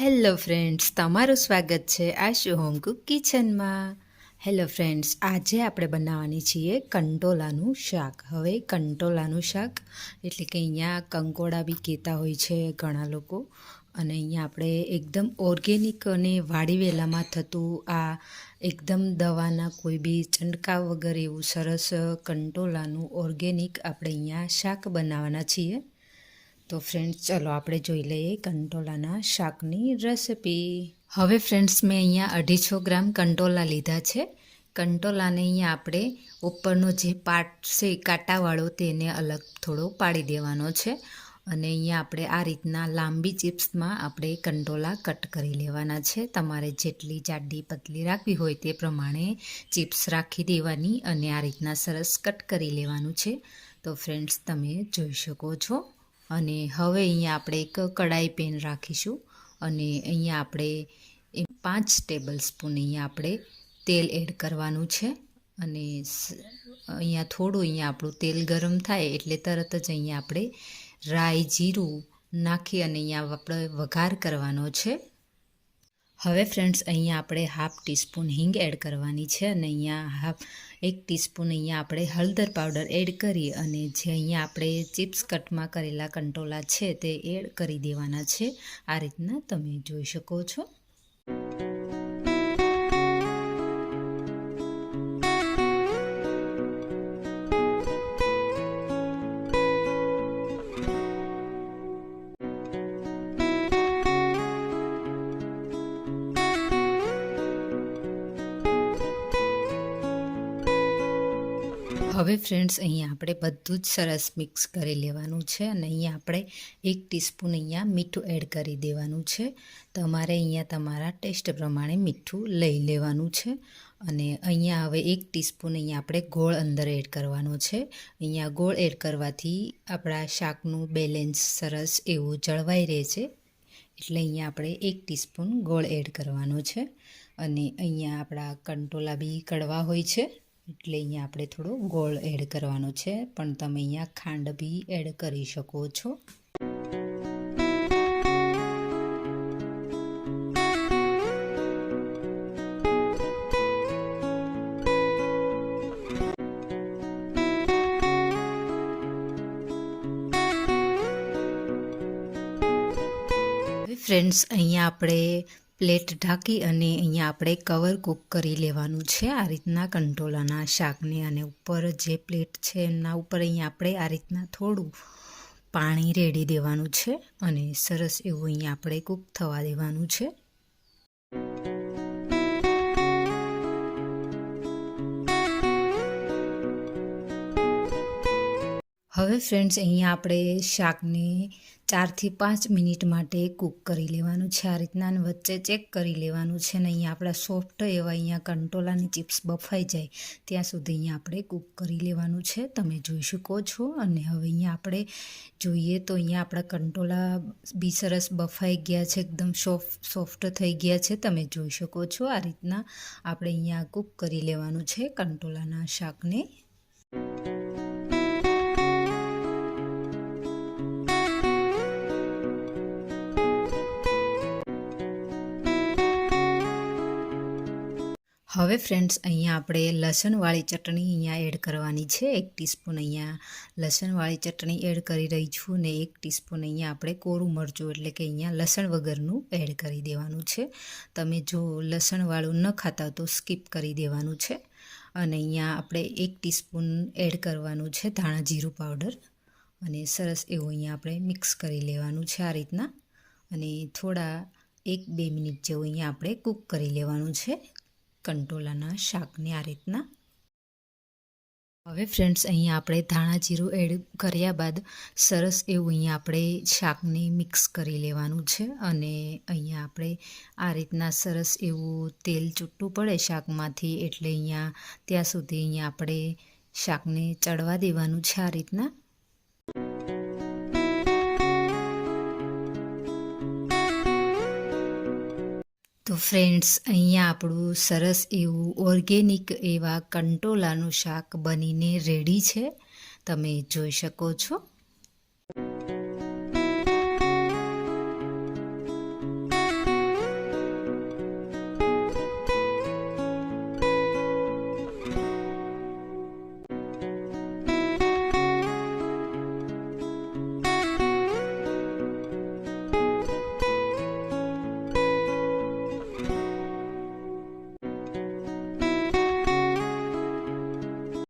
Hello friends, તમારું સ્વાગત છે આશુ હોમ કુક કિચનમાં. હેલો ફ્રેન્ડ્સ, આજે આપણે બનાવવાની છીએ કંટોલાનું શાક. હવે કંટોલાનું શાક, એટલે કે અહીંયા કંકોડા બી કહેતા હોય છે ઘણા લોકો. અને અહીંયા આપણે એકદમ ઓર્ગેનિક અને વાડીવેલામાં થતું આ એકદમ દવાના કોઈ બી ચંડકા વગર એવું સરસ કંટોલાનું ઓર્ગેનિક આપણે અહીંયા શાક બનાવવાના છીએ. તો ફ્રેન્ડ્સ ચલો આપણે જોઈ લઈએ કંટોલાના શાકની રેસિપી હવે ફ્રેન્ડ્સ મેં અહીંયા અઢીસો ગ્રામ કંટોલા લીધા છે. કંટોલાને અહીંયા આપણે ઉપરનો જે પાર્ટ છે કાંટાવાળો તેને અલગ થોડો પાડી દેવાનો છે. અને અહીંયા આપણે આ રીતના લાંબી ચિપ્સમાં આપણે કંટોલા કટ કરી લેવાના છે. તમારે જેટલી જાડી પતલી રાખવી હોય તે પ્રમાણે ચિપ્સ રાખી દેવાની અને આ રીતના સરસ કટ કરી લેવાનું છે. તો ફ્રેન્ડ્સ તમે જોઈ શકો છો. અને હવે અહીંયા આપણે એક કડાઈ પેન રાખીશું અને અહીંયા આપણે પાંચ ટેબલ સ્પૂન અહીંયા આપણે તેલ એડ કરવાનું છે. અને અહીંયા થોડું અહીંયા આપણું તેલ ગરમ થાય એટલે તરત જ અહીંયા આપણે રાઈ જીરું નાખી અને અહીંયા આપણે વઘાર કરવાનો છે. હવે ફ્રેન્ડ્સ અહીંયા આપણે હાફ ટીસ્પૂન હિંગ એડ કરવાની છે અને અહીંયા હાફ એક ટીસ્પૂન અહીંયા આપણે હળદર પાવડર એડ કરી અને જે અહીંયા આપણે ચિપ્સ કટમાં કરેલા કંટોલા છે તે એડ કરી દેવાના છે. આ રીતના તમે જોઈ શકો છો. હવે ફ્રેન્ડ્સ, અહીંયા આપણે બધું જ સરસ મિક્સ કરી લેવાનું છે અને અહીંયા આપણે એક ટીસ્પૂન અહીંયા મીઠું એડ કરી દેવાનું છે. તમારે અહીંયા તમારા ટેસ્ટ પ્રમાણે મીઠું લઈ લેવાનું છે અને અહીંયા હવે એક ટીસ્પૂન અહીંયા આપણે ગોળ અંદર એડ કરવાનો છે. અહીંયા ગોળ એડ કરવાથી આપણા શાકનું બેલેન્સ સરસ એવું જળવાઈ રહે છે. એટલે અહીંયા આપણે એક ટીસ્પૂન ગોળ એડ કરવાનો છે અને અહીંયા આપણા કંટોલા બી કડવા હોય છે. એટલે અહીંયા આપણે થોડો ગોળ એડ કરવાનો છે. પણ તમે અહીંયા ખાંડ બી એડ કરી શકો છો. ફ્રેન્ડ્સ અહીંયા આપણે પ્લેટ ઢાંકી અને અહીંયા આપણે કવર કૂક કરી લેવાનું છે. આ રીતના કંટોલાના શાકને અને ઉપર જે પ્લેટ છે એના ઉપર અહીંયા આપણે આ રીતના થોડું પાણી રેડી દેવાનું છે અને સરસ એવું અહીંયા આપણે કૂક થવા દેવાનું છે. હવે ફ્રેન્ડ્સ અહીંયા આપણે શાકને ચારથી પાંચ મિનિટ માટે કૂક કરી લેવાનું છે. આ રીતના વચ્ચે ચેક કરી લેવાનું છે ને અહીંયા આપણા સોફ્ટ એવા અહીંયા કંટોલાની ચિપ્સ બફાઈ જાય ત્યાં સુધી અહીંયા આપણે કૂક કરી લેવાનું છે. તમે જોઈ શકો છો અને હવે અહીંયા આપણે જોઈએ તો અહીંયા આપણા કંટોલા બી સરસ બફાઈ ગયા છે, એકદમ સોફ્ટ સોફ્ટ થઈ ગયા છે. તમે જોઈ શકો છો આ રીતના આપણે અહીંયા કૂક કરી લેવાનું છે કંટોલાના શાકને. હવે ફ્રેન્ડ્સ અહીંયા આપણે લસણવાળી ચટણી અહીંયા એડ કરવાની છે. એક ટીસ્પૂન અહીંયા લસણવાળી ચટણી એડ કરી રહી છું ને એક ટીસ્પૂન અહીંયા આપણે કોરું મરચું, એટલે કે અહીંયા લસણ વગરનું એડ કરી દેવાનું છે. તમે જો લસણવાળું ન ખાતા તો સ્કીપ કરી દેવાનું છે. અને અહીંયા આપણે એક ટીસ્પૂન એડ કરવાનું છે ધાણા જીરું પાવડર અને સરસ એવું અહીંયા આપણે મિક્સ કરી લેવાનું છે આ રીતના. અને થોડા એક બે મિનિટ જેવું અહીંયા આપણે કૂક કરી લેવાનું છે. કંટોલાના શાકને આ રીતના. હવે ફ્રેન્ડ્સ, અહીંયા આપણે ધાણા જીરું એડ કર્યા બાદ સરસ એવું અહીંયા આપણે શાકને મિક્સ કરી લેવાનું છે અને અહીંયા આપણે આ રીતના સરસ એવું તેલ ચૂંટવું પડે શાકમાંથી એટલે અહીંયા ત્યાં સુધી અહીંયા આપણે શાકને ચડવા દેવાનું છે આ રીતના. તો ફ્રેન્ડ્સ અહીંયા આપણું સરસ એવું ઓર્ગેનિક એવા કંટોલાનું શાક બનીને રેડી છે. તમે જોઈ શકો છો.